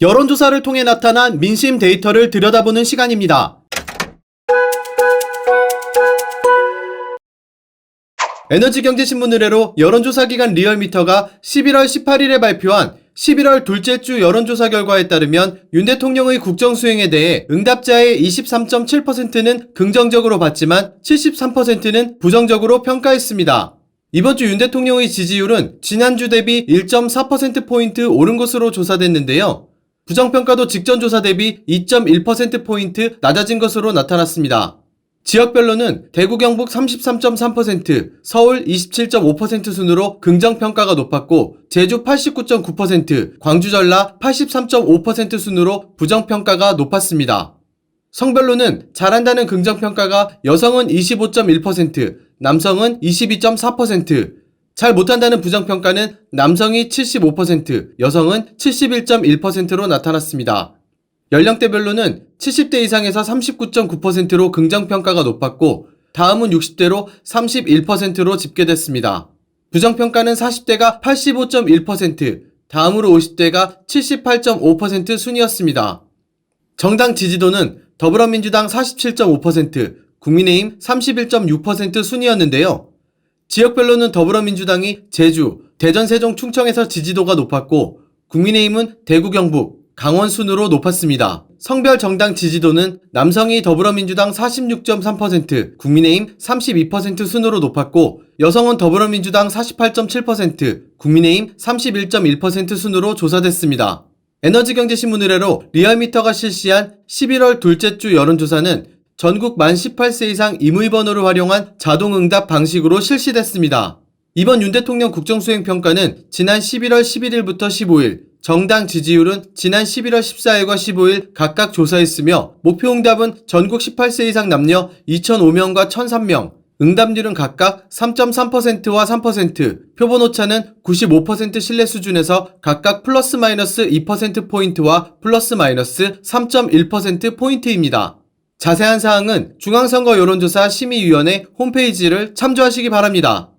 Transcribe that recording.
여론조사를 통해 나타난 민심 데이터를 들여다보는 시간입니다. 에너지경제신문 의뢰로 여론조사기관 리얼미터가 11월 18일에 발표한 11월 둘째 주 여론조사 결과에 따르면 윤 대통령의 국정 수행에 대해 응답자의 23.7%는 긍정적으로 봤지만 73%는 부정적으로 평가했습니다. 이번 주 윤 대통령의 지지율은 지난주 대비 1.4%포인트 오른 것으로 조사됐는데요. 부정평가도 직전 조사 대비 2.1%포인트 낮아진 것으로 나타났습니다. 지역별로는 대구 경북 33.3%, 서울 27.5% 순으로 긍정평가가 높았고, 제주 89.9%, 광주 전라 83.5% 순으로 부정평가가 높았습니다. 성별로는 잘한다는 긍정평가가 여성은 25.1%, 남성은 22.4%, 잘 못한다는 부정평가는 남성이 75%, 여성은 71.1%로 나타났습니다. 연령대별로는 70대 이상에서 39.9%로 긍정평가가 높았고, 다음은 60대로 31%로 집계됐습니다. 부정평가는 40대가 85.1%, 다음으로 50대가 78.5% 순이었습니다. 정당 지지도는 더불어민주당 47.5%, 국민의힘 31.6% 순이었는데요. 지역별로는 더불어민주당이 제주, 대전, 세종, 충청에서 지지도가 높았고, 국민의힘은 대구, 경북, 강원 순으로 높았습니다. 성별 정당 지지도는 남성이 더불어민주당 46.3%, 국민의힘 32% 순으로 높았고, 여성은 더불어민주당 48.7%, 국민의힘 31.1% 순으로 조사됐습니다. 에너지경제신문 의뢰로 리얼미터가 실시한 11월 둘째 주 여론조사는 전국 만 18세 이상 임의번호를 활용한 자동응답 방식으로 실시됐습니다. 이번 윤 대통령 국정수행평가는 지난 11월 11일부터 15일, 정당 지지율은 지난 11월 14일과 15일 각각 조사했으며 목표 응답은 전국 18세 이상 남녀 2,005명과 1,003명, 응답률은 각각 3.3%와 3%, 표본 오차는 95% 신뢰 수준에서 각각 플러스 마이너스 2%포인트와 플러스 마이너스 3.1%포인트입니다. 자세한 사항은 중앙선거 여론조사 심의위원회 홈페이지를 참조하시기 바랍니다.